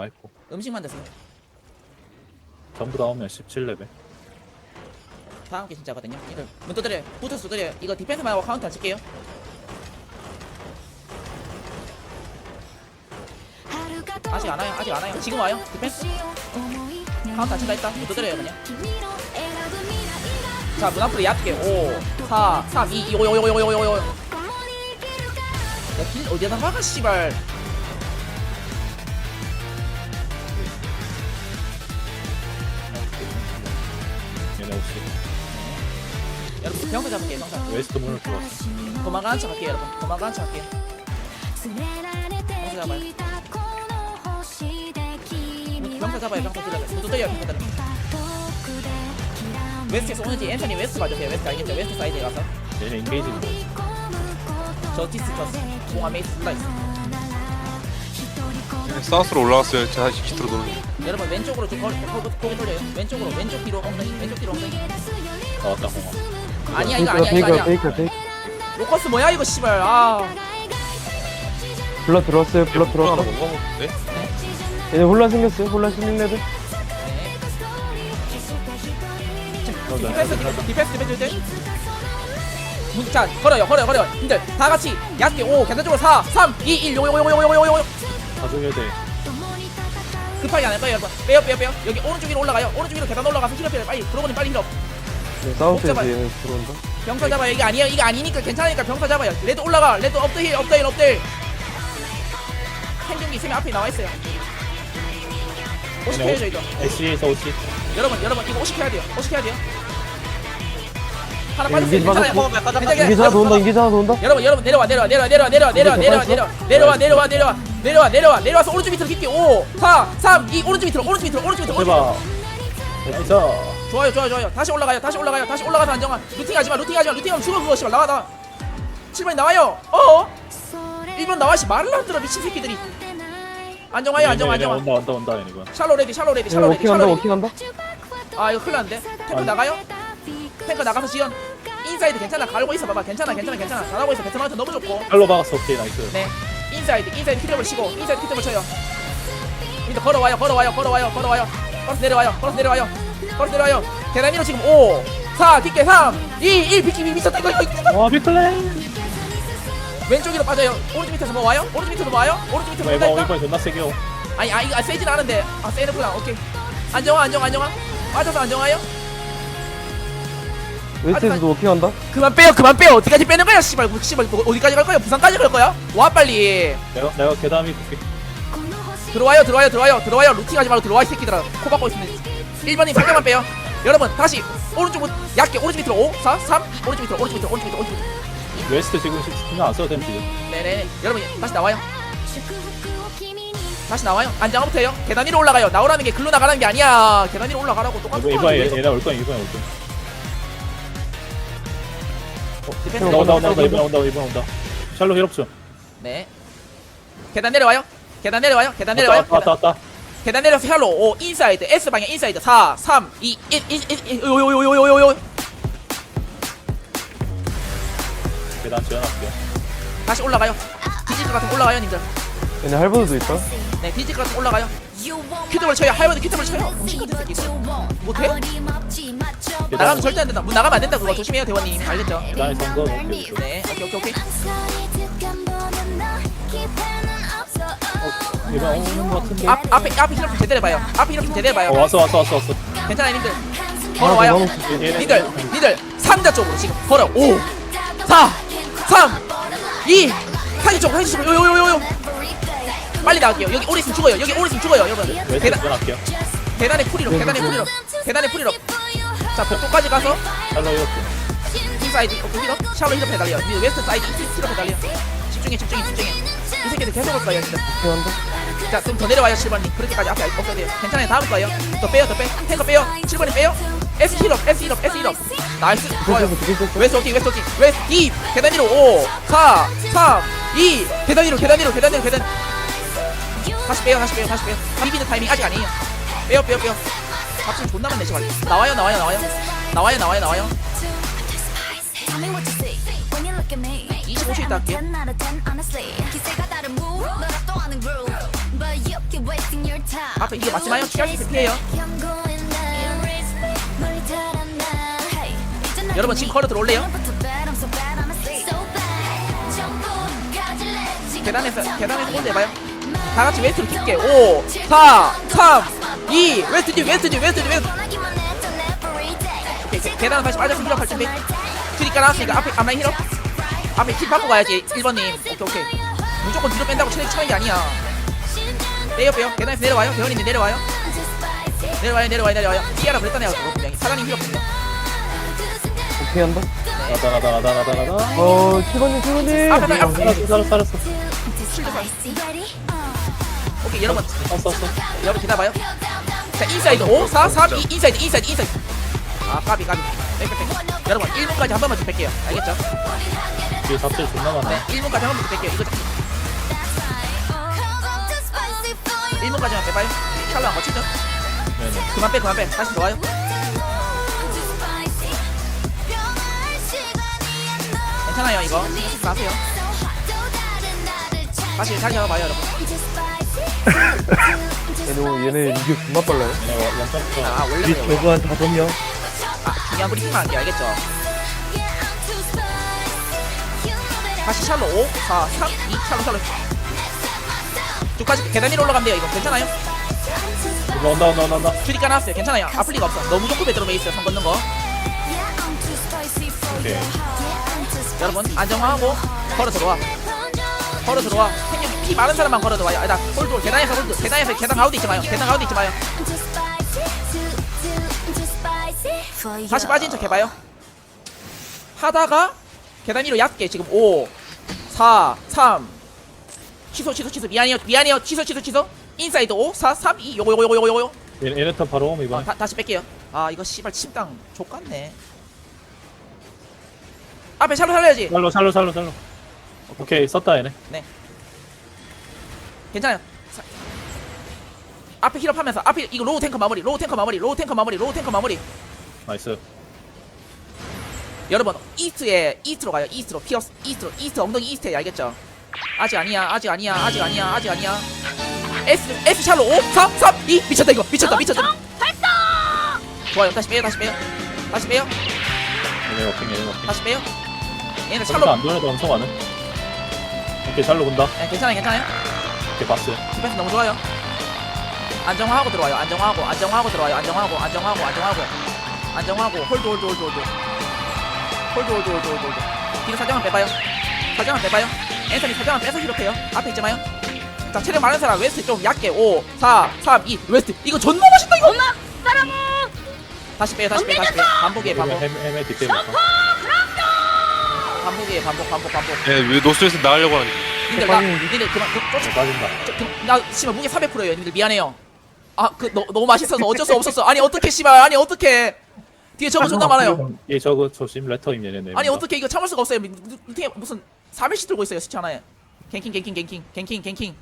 얼마 했고 음식만 됐어요. 전부 다 오면 17레벨 다음 게 진짜거든요. 이들 문 두드려요. 붙어서 두드려요. 이거 디펜스만 하고 카운터 안 칠게요. 아직 안 와요. 아직 안 와요. 지금 와요. 디펜스. 카운터 안 친다 했다. 문 두드려요 그냥. 자, 문 앞으로 얕게 5, 4, 3, 2, 2, 5, 5, 5, 5, 5, 5, 5. 야, 길 어디다 막아 씨발. 네 여러분 병사 잡을게요. 병사. 웨스트 문을 들어왔어 도망가는 척 할게요, 여러분. 도망가는 척 할게요. 병사 잡아요. 병사 들어가요. 문 두드려요. 병사 들어. 웨스트에서 오는지 앤서니 웨스트 봐주세요. 웨스트 알겠죠? 웨스트 사이드에 가서. 얘네 인게이지는 뭐저 디스 저 공화 메이스 있어. 사우스로 올라왔어요. 자, 다시 밑으로 도는 중. 여러분 왼쪽으로 좀 거리 고개 돌려요. 왼쪽으로 왼쪽 뒤로 엉덩이 왼쪽 뒤로 엉덩이. 나왔다 공항 아니야 이거 아니야 이거 아니야. 베이커 베이커 로커스 뭐야 이거 씨발. 아 불러 들어왔어요 불러 하나 들어왔어 못 먹었는데? 얘네 혼란 생겼어요 혼란 16레벨 네. 디펜스 디펜스 디펜스 디펜스 때. 자 걸어요 걸어요 걸어요. 님들 다 같이 얕게 오 계단적으로 4 3 2 1요요요요요요 요요 가져야 돼 급하게 안할 거예요 여러분. 빼요 빼요 빼요. 여기 오른쪽 위로 올라가요. 오른쪽 위로 계단 올라가서 힐업 해요. 빨리 그러고는 빨리 힐업. 네, 사우스에서 잡아요. 얘네 들어온다 병사 잡아요. 이게 아니에요. 이게 아니니까 괜찮으니까 병사 잡아요. 레드 올라가. 레드 업더 힐, 업더 힐. 행정기 있으면 앞에 나와 있어요. 50 해야죠 이거. SE에서 오지 여러분, 여러분 이거 50 해야 돼요. 50 해야 돼요. 하나 네, 빠졌어요. 괜찮아요. 괜찮아요. 이게 하나 더 온다 이게 하나 더 온다 여러분, 여러분 내려와, 내려와, 내려와, 내려와, 내려와, 내려와, 내려와, 내려와, 내려와, 내려와, 내려와, 내려와, 내려와, 내려와서 오른쪽 밑으로 깊게. 5, 4, 3, 2 오른쪽 밑으로, 오른쪽 밑으로, 오른쪽 밑으로. 오른쪽 밑으로. 해봐 여기서 좋아요 좋아요 좋아요. 다시 올라가요 다시 올라가요 다시 올라가서 안정환 루팅 하지마 루팅 하지마. 루팅하면 죽어 그거 씨발. 나와 나와 7번이 나와요. 어어 1번 나와 씨. 말을 안 들어 미친 새끼들이. 안정화요 안정화 얘네 안정화. 온다 온다 온다 얘네 이거. 샬로 레디 샬로 레디 얘네 샬로 레디 워킹한다 샬로 레디. 워킹한다. 아 이거 큰일 났는데. 탱크. 나가요? 탱크 나가서 지연. 인사이드 괜찮아. 갈고 있어 봐봐. 괜찮아 괜찮아 괜찮아. 잘하고 있어. 베트남한테 너무 좋고. 팔로 박았어. 오케이 나이스. 네 인사이드 인사이드 피드업을 치고 인사이드 피드업을 쳐요. 밑에 걸어와요 걸어와요 걸어와요 걸어와요. 걸어서 내려와요 걸어서 내려와요 걸어서 내려와요. 위로 지금 5 4 뒷게 3 2 1 비키 미쳤다 이거 이거 와 빅클랜 왼쪽으로 빠져요. 오른쪽 밑에서 뭐 와요? 오른쪽 밑에서 뭐 와요? 오른쪽 밑에서 뭐 이번 온다니까? 이번 존나 세게 오. 아니 아 이거 아, 세진 않은데. 아 세는구나 오케이. 안정화 안정화 안정화. 빠져서 안정화요? 웨스트에서도 워킹한다? 그만 빼요 그만 빼요. 어디까지 빼는 거야 씨발. 뭐, 씨발 뭐, 어디까지 갈 거야? 부산까지 갈 거야? 와 빨리. 내가 내가 계단 위 볼게. 들어와요 들어와요 들어와요. 들어와요. 루팅하지 말고 들어와 이 새끼들아. 코 박고 있으면. 1번님 살짝만 빼요. 여러분 다시. 오른쪽 밑- 얇게 오른쪽 밑으로 5 4 3 오른쪽 밑으로 오른쪽 밑으로 오른쪽 밑으로 오른쪽 밑으로 웨스트 지금 신경 안 써도 됨 지금. 네네. 여러분 다시 나와요. 다시 나와요. 안장부터 해요. 계단 위로 올라가요. 나오라는 게 글로 나가는 게 아니야. 계단 위로 올라가라고 똑같은 이번 거 이번 얘네 올 거야 이번 올 거야 디펜스 온다 온다 온다 온다 이번 온다 이번 온다. 샬로 힐업 좀 네. 계단 내려와요. 계단 내려와요. 계단 내려와요. 왔다 왔다 왔다. 계단 내려서 샬로 5 인사이드. S 방향 인사이드. 4 3 2 1 1 1 1 요요요요요요요 계단 지어놨을게요 다시 올라가요. 디지털 같은 거 올라가요 님들. 얘네 할버드도 있다 네 디지털 같은 거 올라가요. 큐트볼 쳐요. 할머니 큐트볼 쳐요. 못해? 나가면 절대 안 된다. 문 나가면 안 된다 그거. 조심해요 대원님. 알겠죠? 오케이 오케이. 네 오케이 오케이. 오케이 오는 같은데. 앞, 앞에 앞에 좀 제대로 해봐요. 앞에 좀 제대로 어 해봐요. 왔어 왔어 왔어 왔어. 괜찮아요 님들. 하나 걸어와요. 얘네 니들 니들 상자 쪽으로 지금 걸어. 5 4 3 2 상자 쪽으로 상자 쪽으로 요요요요요. 빨리 나갈게요. 여기 오래 있으면 죽어요. 여기 오래 있으면 죽어요 여러분. 계단, 지어놨게요. 계단에 풀이로 계단에 풀이로 계단에 풀이로 자 벽돌까지 가서 인사이드 힐업 샤로 힐업 해달래요 니 웨스트 사이드 힐업 해달래요 집중해 집중해 집중해. 이 새끼들 계속 올 거예요 진짜. 워킹한다 자 그럼 더 내려와요 7번님 그렇게까지 앞에 없어도 돼요. 괜찮아요 다음 거예요. 더 빼요 더 빼. 탱커 빼요. 7번님 빼요. S 힐업 S 힐업 S 힐업. 나이스 좋아요. 웨스트 워킹 웨스트 워킹. 웨스트 2 계단 위로 5 4 3 2 계단 위로 계단 위로 계단 위로 계단. 다시 빼요 다시 빼요 다시 빼요. 비비는 타이밍 아직 아니에요. 빼요 빼요 빼요 밥좀 존나 많네 제발. 나와요 나와요 나와요. 나와요 나와요 나와요. 25초 있다 할게요. 앞에 이거 맞지 마요? 취향이 피해요. 여러분 지금 걸어 들어올래요? 계단에서 계단에서 홀드 해봐요. 다 같이 웨스트로 킬게. 5 4 3 2 웨스트 뒤 웨스트 뒤 웨스트 뒤 웨스트 오케이 계- 계단 다시 빠져서 힐업할 준비. 트리 깔아놨으니까 앞에 앞라인 힐업. 앞에 킬 받고 가야지 1번님. 오케이 오케이. 무조건 뒤로 뺀다고 체력 차는 게 아니야. 빼요 빼요. 계단에서 내려와요. 대원이님 내려와요. 내려와요 내려와요 내려와요. 피하라 그랬다네요 저거 분명히 사장님 힐업 중요. 오케이 한다? 나다 나다 나다 나다 나다 어, 7번님, 7번님! 앞에 앞에 앞에 살았어 살았어 살았어. 오케이 여러분. 쐈어 쐈어. 여러분 기다려봐요 자 인사이드. 5 4 3 2 인사이드 인사이드 인사이드. 아 까비 까비. 여러분 1분까지 한 번만 좀 뺄게요. 알겠죠? 뒤에 잡질 존나 많아. 네 1분까지 한 번만 좀 뺄게요. 이거 1분까지만 빼봐요. 샬로 안 거치죠? 네네. 그만 빼 그만 빼. 다시 들어와요. 괜찮아요 이거. 신경 마세요. 다시 다시 잡아봐요 여러분 얘네, 오- 얘네 리뷰 존나 빨라요. 아 원래 우리 그래요 저거 한 다섯 명. 아 중요한 브리핑만 할게요 알겠죠? 다시 샬로 5 4 3 2 샬로 샬로 쭉까지 계단 위로 올라가면 돼요. 이거 괜찮아요? 온다 온다 온다 온다. 큐리 까놨어요. 괜찮아요. 아플 리가 없어. 너무 좋고 베드로 메이스 선 걷는 거. 오케이. 여러분 안정화하고 걸어 들어와. 걸어 들어와. 생명 피 많은 사람만 걸어 들어와요. 아니다 홀드 계단에서 홀드 계단에서 계단 가운데 있지 마요. 계단 가운데 있지 마요. 다시 빠진 척 해봐요. 하다가 계단 위로 얕게 지금 5 4 3 취소 취소 취소. 미안해요 미안해요. 취소 취소 취소. 인사이드 5 4 3 2 요거 요거 요거 요거 요거. 얘- 얘네 턴 바로 옴 아, 이번에 다, 다시 뺄게요. 아 이거 씨발 침땅 족같네. 앞에 샬로 살려야지. 살로 살로 살로 살로. 오케이 썼다 얘네 괜찮아요. 사- 앞에 힐업 하면서 앞에 이거 로우 탱커 마무리 로우 탱커 마무리 로우 탱커 마무리 로우 탱커 마무리. 나이스. 여러분 이스트에 이스트로 가요. 이스트로 피어스 이스트로 이스트 엉덩이 이스트에 알겠죠? 아직 아니야 아직 아니야 아직 아니야 아직 아니야. S S 샬로 5 4 3 2 미쳤다 이거. 미쳤다 미쳤다. 좋아요. 다시 빼요 다시 빼요. 다시 빼요. 얘네 워킹 얘네 워킹 다시 빼요. 얘는 샬로 안 돌려도 엄청 많은 오케이 샬로 본다. 네, 괜찮아요 괜찮아요 오케이 봤어요 디펜스 너무 좋아요. 안정화하고 들어와요. 안정화하고 안정화하고 들어와요. 안정화하고 안정화하고 안정화하고 안정화하고 홀드 홀드 홀드 홀드 홀드 홀드 홀드 홀드 홀드 뒤로 사정만 빼봐요. 사정만 빼봐요. 앤서니 사정만 빼서 기록해요. 앞에 있지 마요. 자 체력 많은 사람 웨스트 좀 얕게 5 4 3 2 웨스트 이거 존나 멋있다 이거. 엄마 사랑해. 다시 빼요 다시 빼요 다시 빼요. 반복이에요 반복 헤메 헤메 뒷대부터 반복이에요 반복 반복 반복. 예, 왜 노스에서 나가려고 하는 니들 나 니들 그만 그, 쫓아 네, 빠진다 저, 그, 나 씨발 무게 400%예요. 님들 미안해요. 아 그 너무 맛있어서 어쩔 수 없었어. 아니 어떻게 씨발 아니 어떻게 뒤에 저거 존나 많아요. 얘 저거 조심 레터임 얘네네 아니 어떻게 이거 참을 수가 없어요. 무슨 3일씩 들고 있어요 수치 하나에. 갱킹 갱킹 갱킹 갱킹 갱킹